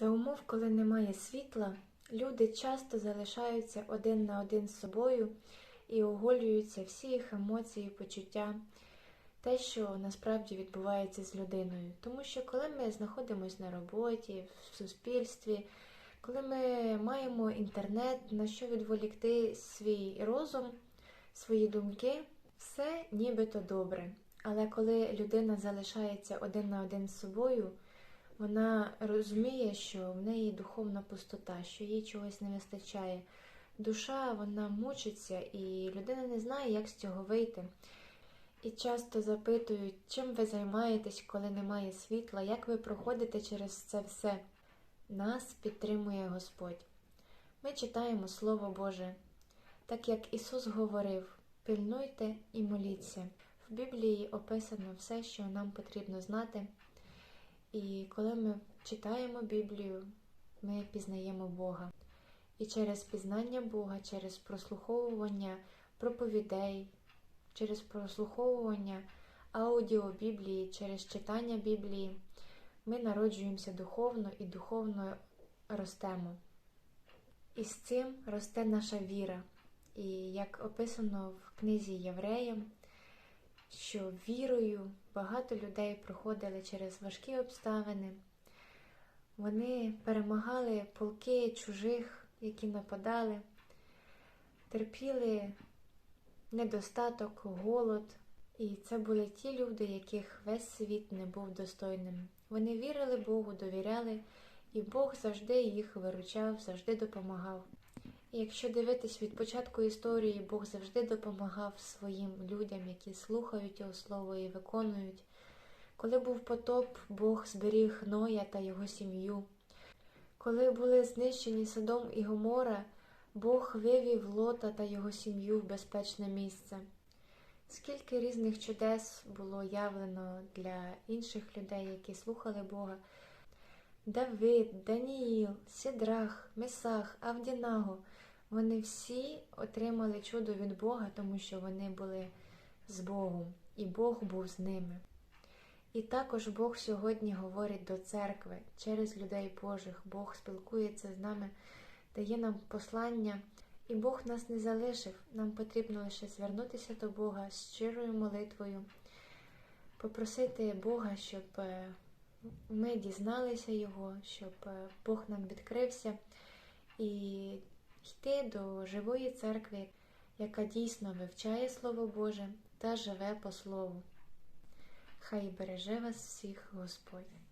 За умов, коли немає світла, люди часто залишаються один на один з собою і оголюються всі їх емоції, почуття, те, що насправді відбувається з людиною. Тому що коли ми знаходимося на роботі, в суспільстві, коли ми маємо інтернет, на що відволікти свій розум, свої думки, все нібито добре. Але коли людина залишається один на один з собою, вона розуміє, що в неї духовна пустота, що їй чогось не вистачає. Душа вона мучиться, і людина не знає, як з цього вийти. І часто запитують, чим ви займаєтесь, коли немає світла, як ви проходите через це все. Нас підтримує Господь. Ми читаємо Слово Боже, так як Ісус говорив: пильнуйте і моліться. В Біблії описано все, що нам потрібно знати. І коли ми читаємо Біблію, ми пізнаємо Бога. І через пізнання Бога, через прослуховування проповідей, через прослуховування аудіо Біблії, через читання Біблії, ми народжуємося духовно і духовно ростемо. І з цим росте наша віра. І як описано в книзі Євреям, що вірою багато людей проходили через важкі обставини. Вони перемагали полки чужих, які нападали, терпіли недостаток, голод. І це були ті люди, яких весь світ не був достойним. Вони вірили Богу, довіряли, і Бог завжди їх виручав, завжди допомагав. Якщо дивитись від початку історії, Бог завжди допомагав своїм людям, які слухають його слово і виконують. Коли був потоп, Бог зберіг Ноя та його сім'ю. Коли були знищені Содом і Гомора, Бог вивів Лота та його сім'ю в безпечне місце. Скільки різних чудес було явлено для інших людей, які слухали Бога. Давид, Даніїл, Сідрах, Месах, Авдінаго вони всі отримали чудо від Бога, тому що вони були з Богом, і Бог був з ними. І також Бог сьогодні говорить до церкви через людей Божих. Бог спілкується з нами, дає нам послання, і Бог нас не залишив. Нам потрібно лише звернутися до Бога з щирою молитвою, попросити Бога, щоб е, ми дізналися Його, щоб е, Бог нам відкрився і йти до живої церкви, яка дійсно вивчає Слово Боже та живе по Слову. Хай береже вас всіх Господь.